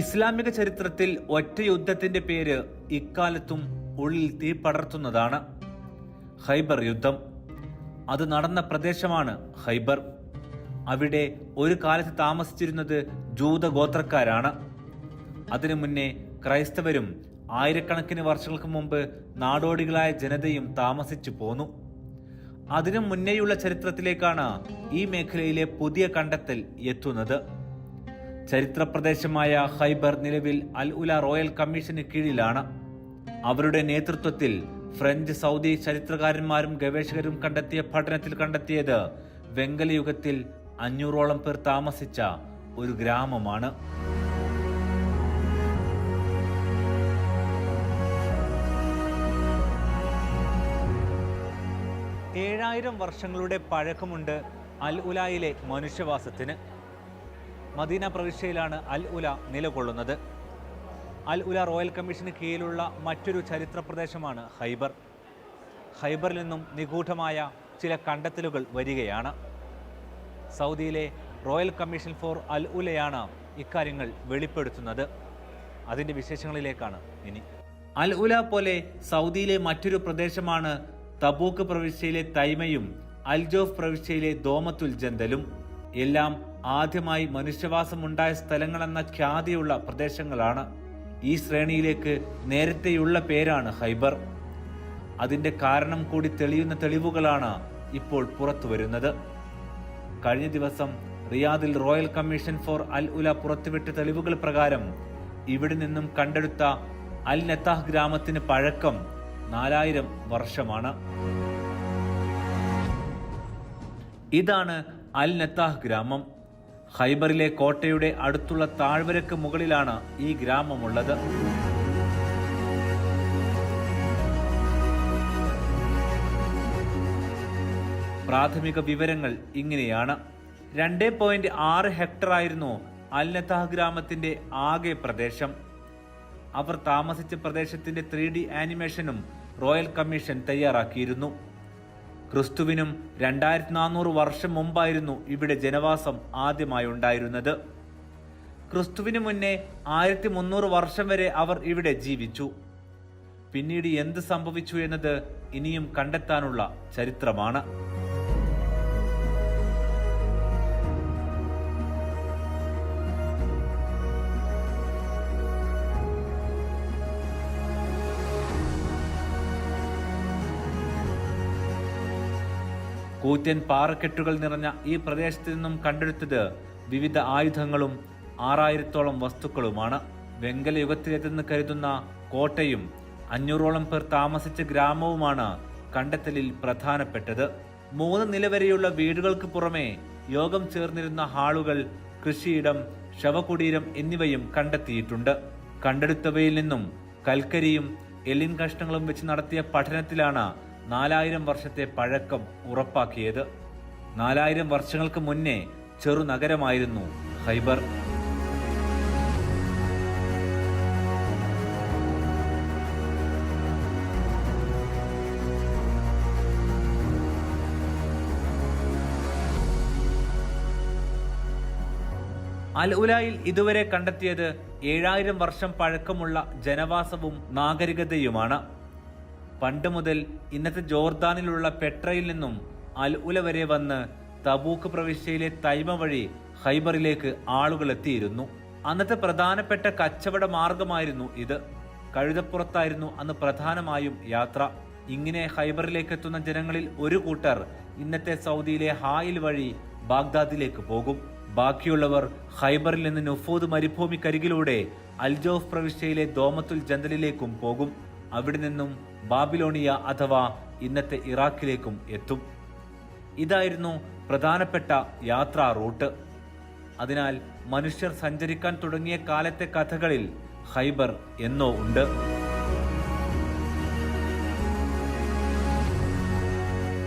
ഇസ്ലാമിക ചരിത്രത്തിൽ ഒറ്റ യുദ്ധത്തിന്റെ പേര് ഇക്കാലത്തും ഉള്ളിൽ തീ പടർത്തുന്നതാണ് ഹൈബർ യുദ്ധം. അത് നടന്ന പ്രദേശമാണ് ഹൈബർ അവിടെ ഒരു കാലത്ത് താമസിച്ചിരുന്നത് ജൂത ഗോത്രക്കാരാണ്. അതിനു മുന്നേ ക്രൈസ്തവരും ആയിരക്കണക്കിന് വർഷങ്ങൾക്ക് മുമ്പ് നാടോടികളായ ജനതയും താമസിച്ചു പോന്നു. അതിനു മുന്നേയുള്ള ചരിത്രത്തിലേക്കാണ് ഈ മേഖലയിലെ പുതിയ കണ്ടെത്തൽ എത്തുന്നത്. ചരിത്ര പ്രദേശമായ ഹൈബർ നിലവിൽ അൽ ഉല റോയൽ കമ്മീഷന് കീഴിലാണ്. അവരുടെ നേതൃത്വത്തിൽ ഫ്രഞ്ച് സൗദി ചരിത്രകാരന്മാരും ഗവേഷകരും കണ്ടെത്തിയ പഠനത്തിൽ കണ്ടെത്തിയത് വെങ്കലയുഗത്തിൽ അഞ്ഞൂറോളം പേർ താമസിച്ച ഒരു ഗ്രാമമാണ്. ഏഴായിരം വർഷങ്ങളുടെ പഴക്കമുണ്ട് അൽ ഉലായിലെ മനുഷ്യവാസത്തിന്. മദീന പ്രവിശ്യയിലാണ് അൽ ഉല നിലകൊള്ളുന്നത്. അൽ ഉല റോയൽ കമ്മീഷന് കീഴിലുള്ള മറ്റൊരു ചരിത്ര പ്രദേശമാണ് ഹൈബർ ഹൈബറിൽ നിന്നും നിഗൂഢമായ ചില കണ്ടെത്തലുകൾ വരികയാണ്. സൗദിയിലെ റോയൽ കമ്മീഷൻ ഫോർ അൽ ഉലയാണ് ഇക്കാര്യങ്ങൾ വെളിപ്പെടുത്തുന്നത്. അതിന്റെ വിശേഷങ്ങളിലേക്കാണ് ഇനി. അൽ ഉല പോലെ സൗദിയിലെ മറ്റൊരു പ്രദേശമാണ് തബൂക്ക് പ്രവിശ്യയിലെ തൈമയും അൽജോഫ് പ്രവിശ്യയിലെ ദോമത്തുൽ ജന്തലും. എല്ലാം ആദ്യമായി മനുഷ്യവാസമുണ്ടായ സ്ഥലങ്ങളെന്ന ഖ്യാതിയുള്ള പ്രദേശങ്ങളാണ് ഈ ശ്രേണിയിലേക്ക് നേരത്തെയുള്ള പേരാണ് ഹൈബർ. അതിന്റെ കാരണം കൂടി തെളിയുന്ന തെളിവുകളാണ് ഇപ്പോൾ പുറത്തു വരുന്നത്. കഴിഞ്ഞ ദിവസം റിയാദിൽ royal commission for Al Ula പുറത്തുവിട്ട തെളിവുകൾ പ്രകാരം ഇവിടെ നിന്നും കണ്ടെടുത്ത അൽ നെത്താഹ് ഗ്രാമത്തിന് പഴക്കം നാലായിരം വർഷമാണ്. ഇതാണ് അൽ നെത്താഹ് ഗ്രാമം. ഹൈബറിലെ കോട്ടയുടെ അടുത്തുള്ള താഴ്വരക്ക് മുകളിലാണ് ഈ ഗ്രാമമുള്ളത്. പ്രാഥമിക വിവരങ്ങൾ ഇങ്ങനെയാണ്. രണ്ട് പോയിന്റ് ആറ് ഹെക്ടർ ആയിരുന്നു അൽ ഗ്രാമത്തിന്റെ ആകെ പ്രദേശം. അവർ താമസിച്ച പ്രദേശത്തിന്റെ ത്രീ ഡി ആനിമേഷനും റോയൽ കമ്മീഷൻ തയ്യാറാക്കിയിരുന്നു. ക്രിസ്തുവിനും രണ്ടായിരത്തി നാനൂറ് വർഷം മുമ്പായിരുന്നു ഇവിടെ ജനവാസം ആദ്യമായി ഉണ്ടായിരുന്നത്. ക്രിസ്തുവിന് മുന്നേ ആയിരത്തി മുന്നൂറ് വർഷം വരെ അവർ ഇവിടെ ജീവിച്ചു. പിന്നീട് എന്ത് സംഭവിച്ചു എന്നത് ഇനിയും കണ്ടെത്താനുള്ള ചരിത്രമാണ്. കൂറ്റൻ പാറക്കെട്ടുകൾ നിറഞ്ഞ ഈ പ്രദേശത്ത് നിന്നും കണ്ടെടുത്തത് വിവിധ ആയുധങ്ങളും ആറായിരത്തോളം വസ്തുക്കളുമാണ്. വെങ്കല യുഗത്തിലേതെന്ന് കരുതുന്ന കോട്ടയും അഞ്ഞൂറോളം പേർ താമസിച്ച ഗ്രാമവുമാണ് കണ്ടെത്തലിൽ പ്രധാനപ്പെട്ടത്. മൂന്ന് നില വരെയുള്ള വീടുകൾക്ക് പുറമെ യോഗം ചേർന്നിരുന്ന ഹാളുകൾ കൃഷിയിടം ശവകുടീരം എന്നിവയും കണ്ടെത്തിയിട്ടുണ്ട്. കണ്ടെടുത്തവയിൽ നിന്നും കൽക്കരിയും എല്ലിൻ കഷ്ണങ്ങളും വെച്ച് നടത്തിയ പഠനത്തിലാണ് നാലായിരം വർഷത്തെ പഴക്കം ഉറപ്പാക്കിയത്. നാലായിരം വർഷങ്ങൾക്ക് മുന്നേ ചെറുനഗരമായിരുന്നു ഹൈബർ അൽ ഉലായിൽ ഇതുവരെ കണ്ടെത്തിയത് ഏഴായിരം വർഷം പഴക്കമുള്ള ജനവാസവും നാഗരികതയുമാണ്. പണ്ട് മുതൽ ഇന്നത്തെ ജോർദാനിലുള്ള പെട്രയിൽ നിന്നും അൽ ഉല വരെ വന്ന് തബൂക്ക് പ്രവിശ്യയിലെ തൈമ വഴി ഹൈബറിലേക്ക് ആളുകൾ എത്തിയിരുന്നു. അന്നത്തെ പ്രധാനപ്പെട്ട കച്ചവട മാർഗമായിരുന്നു ഇത്. കഴുതപ്പുറത്തായിരുന്നു അന്ന് പ്രധാനമായും യാത്ര. ഇങ്ങനെ ഹൈബറിലേക്ക് എത്തുന്ന ജനങ്ങളിൽ ഒരു കൂട്ടർ ഇന്നത്തെ സൗദിയിലെ ഹായിൽ വഴി ബാഗ്ദാദിലേക്ക് പോകും. ബാക്കിയുള്ളവർ ഹൈബറിൽ നിന്ന് നുഫൂദ് മരുഭൂമിക്കരികിലൂടെ അൽജോഫ് പ്രവിശ്യയിലെ ദോമത്തുൽ ജന്തലിലേക്കും പോകും. അവിടെ നിന്നും ബാബിലോണിയ അഥവാ ഇന്നത്തെ ഇറാഖിലേക്കും എത്തും. ഇതായിരുന്നു പ്രധാനപ്പെട്ട യാത്രാ റൂട്ട്. അതിനാൽ മനുഷ്യർ സഞ്ചരിക്കാൻ തുടങ്ങിയ കാലത്തെ കഥകളിൽ ഹൈബർ എന്നോ ഉണ്ട്.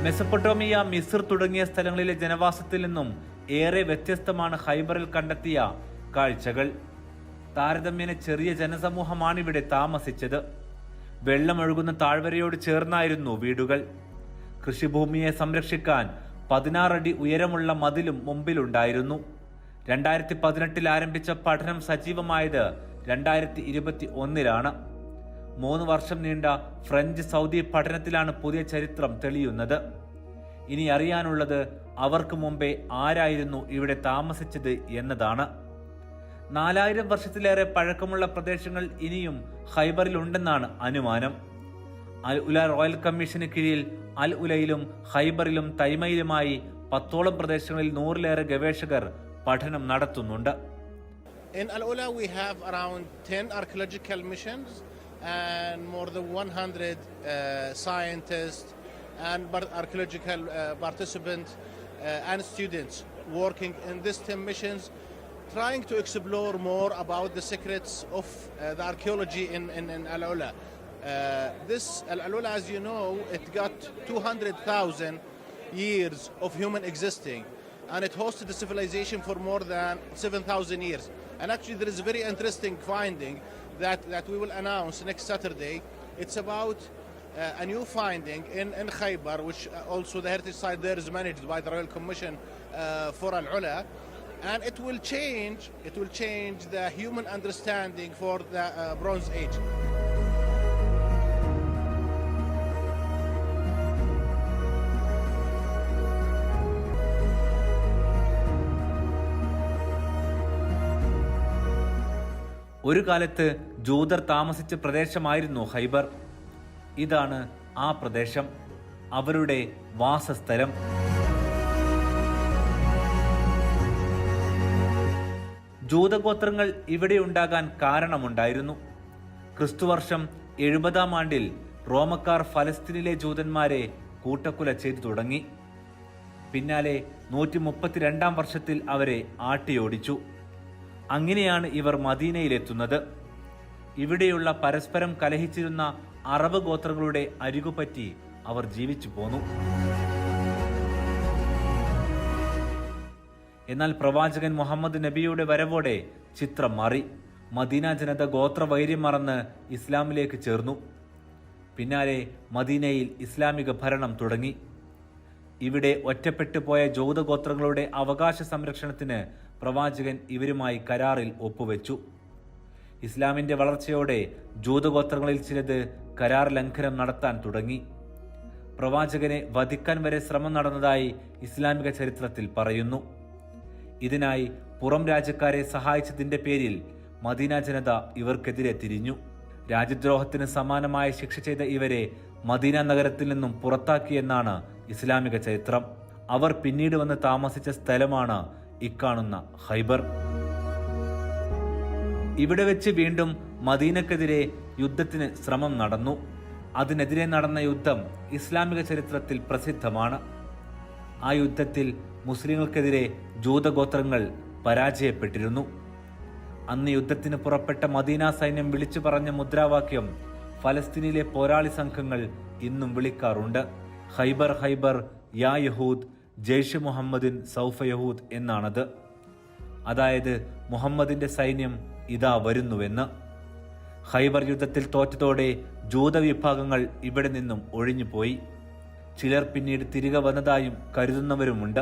മെസപ്പൊട്ടോമിയ മിസ്ർ തുടങ്ങിയ സ്ഥലങ്ങളിലെ ജനവാസത്തിൽ നിന്നും ഏറെ വ്യത്യസ്തമാണ് ഹൈബറിൽ കണ്ടെത്തിയ കാഴ്ചകൾ. താരതമ്യേന ചെറിയ ജനസമൂഹമാണ് ഇവിടെ താമസിച്ചത്. വെള്ളമൊഴുകുന്ന താഴ്വരയോട് ചേർന്നായിരുന്നു വീടുകൾ. കൃഷിഭൂമിയെ സംരക്ഷിക്കാൻ പതിനാറടി ഉയരമുള്ള മതിലും മുമ്പിലുണ്ടായിരുന്നു. രണ്ടായിരത്തി പതിനെട്ടിൽ ആരംഭിച്ച പഠനം സജീവമായത് രണ്ടായിരത്തി ഇരുപത്തി ഒന്നിലാണ് മൂന്ന് വർഷം നീണ്ട ഫ്രഞ്ച് സൗദി പഠനത്തിലാണ് പുതിയ ചരിത്രം തെളിയുന്നത്. ഇനി അറിയാനുള്ളത് അവർക്ക് മുമ്പേ ആരായിരുന്നു ഇവിടെ താമസിച്ചത് എന്നതാണ്. നാലായിരം വർഷത്തിലേറെ പഴക്കമുള്ള പ്രദേശങ്ങൾ ഇനിയും ഖൈബറിലുണ്ടെന്നാണ് അനുമാനം അൽ ഉല റോയൽ കമ്മീഷന് കീഴിൽ അൽ ഉലയിലും ഖൈബറിലും തൈമയിലുമായി പത്തോളം പ്രദേശങ്ങളിൽ നൂറിലേറെ ഗവേഷകർ പഠനം നടത്തുന്നുണ്ട് In Al Ula, we have around 10 archaeological missions and more than 100 uh, scientists and archaeological uh, participants uh, and students working in these 10 missions, trying to explore more about the secrets of uh, the archaeology in, in, in Al Ula. Uh, this Al Ula, as you know, it got 200,000 years of human existing and it hosted the civilization for more than 7,000 years. And actually, there is a very interesting finding that, that we will announce next Saturday. It's about uh, a new finding in, in Khaybar, which uh, also the heritage site there is managed by the Royal Commission uh, for Al Ula. And it will change, it will change the human understanding for the uh, Bronze Age. ഒരു കാലത്ത് ജൂതർ താമസിച്ച പ്രദേശമായിരുന്നു ഹൈബർ ഇതാണ് ആ പ്രദേശം അവരുടെ വാസസ്ഥലം ജൂതഗോത്രങ്ങൾ ഇവിടെ ഉണ്ടാകാൻ കാരണമുണ്ടായിരുന്നു. ക്രിസ്തുവർഷം എഴുപതാം ആണ്ടിൽ റോമക്കാർ ഫലസ്തീനിലെ ജൂതന്മാരെ കൂട്ടക്കുല ചെയ്തു തുടങ്ങി. പിന്നാലെ നൂറ്റി മുപ്പത്തിരണ്ടാം വർഷത്തിൽ അവരെ ആട്ടിയോടിച്ചു. അങ്ങനെയാണ് ഇവർ മദീനയിലെത്തുന്നത്. ഇവിടെയുള്ള പരസ്പരം കലഹിച്ചിരുന്ന അറബ് ഗോത്രങ്ങളുടെ അരികുപറ്റി അവർ ജീവിച്ചു പോന്നു എന്നാൽ പ്രവാചകൻ മുഹമ്മദ് നബിയുടെ വരവോടെ ചിത്രം മാറി. മദീന ജനത ഗോത്രവൈര്യം മറന്ന് ഇസ്ലാമിലേക്ക് ചേർന്നു. പിന്നാലെ മദീനയിൽ ഇസ്ലാമിക ഭരണം തുടങ്ങി. ഇവിടെ ഒറ്റപ്പെട്ടു പോയ ജൂതഗോത്രങ്ങളുടെ അവകാശ സംരക്ഷണത്തിന് പ്രവാചകൻ ഇവരുമായി കരാറിൽ ഒപ്പുവെച്ചു. ഇസ്ലാമിന്റെ വളർച്ചയോടെ ജൂതഗോത്രങ്ങളിൽ ചിലത് കരാർ ലംഘനം നടത്താൻ തുടങ്ങി. പ്രവാചകനെ വധിക്കാൻ വരെ ശ്രമം നടന്നതായി ഇസ്ലാമിക ചരിത്രത്തിൽ പറയുന്നു. ഇതിനായി പുറം രാജ്യക്കാരെ സഹായിച്ചതിന്റെ പേരിൽ മദീന ജനത ഇവർക്കെതിരെ തിരിഞ്ഞു. രാജ്യദ്രോഹത്തിന് സമാനമായ ശിക്ഷ ചെയ്ത ഇവരെ മദീന നഗരത്തിൽ നിന്നും പുറത്താക്കിയെന്നാണ് ഇസ്ലാമിക ചരിത്രം. അവർ പിന്നീട് വന്ന് താമസിച്ച സ്ഥലമാണ് ഇക്കാണുന്ന ഹൈബർ ഇവിടെ വെച്ച് വീണ്ടും മദീനക്കെതിരെ യുദ്ധത്തിന് ശ്രമം നടന്നു. അതിനെതിരെ നടന്ന യുദ്ധം ഇസ്ലാമിക ചരിത്രത്തിൽ പ്രസിദ്ധമാണ്. ആ യുദ്ധത്തിൽ മുസ്ലിങ്ങൾക്കെതിരെ ജൂതഗോത്രങ്ങൾ പരാജയപ്പെട്ടിരുന്നു. അന്ന് യുദ്ധത്തിന് പുറപ്പെട്ട മദീന സൈന്യം വിളിച്ചു പറഞ്ഞ മുദ്രാവാക്യം ഫലസ്തീനിലെ പോരാളി സംഘങ്ങൾ ഇന്നും വിളിക്കാറുണ്ട്. ഹൈബർ ഹൈബർ യാ യഹൂദ് ജെയ്ഷ് മുഹമ്മദിൻ സൗഫ യഹൂദ് എന്നാണത്. അതായത് മുഹമ്മദിന്റെ സൈന്യം ഇതാ വരുന്നുവെന്ന്. ഹൈബർ യുദ്ധത്തിൽ തോറ്റതോടെ ജൂത വിഭാഗങ്ങൾ ഇവിടെ നിന്നും ഒഴിഞ്ഞുപോയി. ചിലർ പിന്നീട് തിരികെ വന്നതായും കരുതുന്നവരുമുണ്ട്.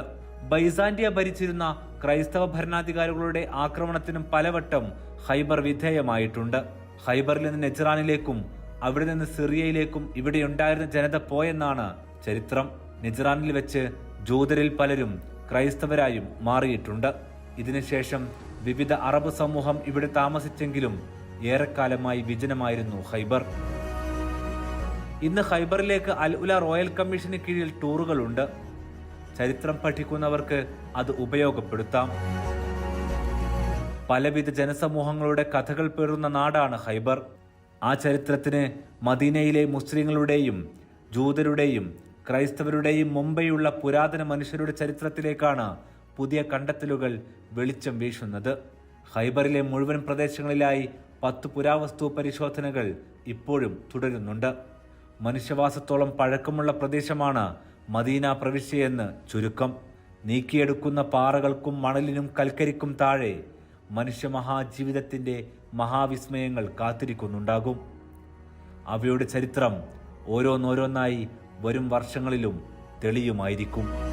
ബൈസാന്റിയ ഭരിച്ചിരുന്ന ക്രൈസ്തവ ഭരണാധികാരികളുടെ ആക്രമണത്തിനും പലവട്ടം ഹൈബർ വിധേയമായിട്ടുണ്ട്. ഹൈബറിൽ നിന്ന് നെജ്റാനിലേക്കും അവിടെ നിന്ന് സിറിയയിലേക്കും ഇവിടെയുണ്ടായിരുന്ന ജനത പോയെന്നാണ് ചരിത്രം. നെജ്റാനിൽ വെച്ച് ജൂതരിൽ പലരും ക്രൈസ്തവരായും മാറിയിട്ടുണ്ട്. ഇതിനുശേഷം വിവിധ അറബ് സമൂഹം ഇവിടെ താമസിച്ചെങ്കിലും ഏറെക്കാലമായി വിജനമായിരുന്നു ഹൈബർ. ഇന്ന് ഹൈബറിലേക്ക് അൽ ഉല റോയൽ കമ്മീഷന് കീഴിൽ ടൂറുകളുണ്ട്. ചരിത്രം പഠിക്കുന്നവർക്ക് അത് ഉപയോഗപ്പെടുത്താം. പലവിധ ജനസമൂഹങ്ങളുടെ കഥകൾ പേറുന്ന നാടാണ് ഹൈബർ ആ ചരിത്രത്തിന് മദീനയിലെ മുസ്ലിങ്ങളുടെയും ജൂതരുടെയും ക്രൈസ്തവരുടെയും മുംബൈയുള്ള പുരാതന മനുഷ്യരുടെ ചരിത്രത്തിലേക്കാണ് പുതിയ കണ്ടെത്തലുകൾ വെളിച്ചം വീശുന്നത്. ഹൈബറിലെ മുഴുവൻ പ്രദേശങ്ങളിലായി പത്ത് പുരാവസ്തു പരിശോധനകൾ ഇപ്പോഴും തുടരുന്നുണ്ട്. മനുഷ്യവാസത്തോളം പഴക്കമുള്ള പ്രദേശമാണ് മദീന പ്രവിശ്യയെന്ന് ചുരുക്കം. നീക്കിയെടുക്കുന്ന പാറകൾക്കും മണലിനും കൽക്കരിക്കും താഴെ മനുഷ്യ മഹാജീവിതത്തിന്റെ മഹാവിസ്മയങ്ങൾ കാത്തിരിക്കുന്നുണ്ടാകും. അവയുടെ ചരിത്രം ഓരോന്നോരോന്നായി വരും വർഷങ്ങളിലും തെളിയുമായിരിക്കും.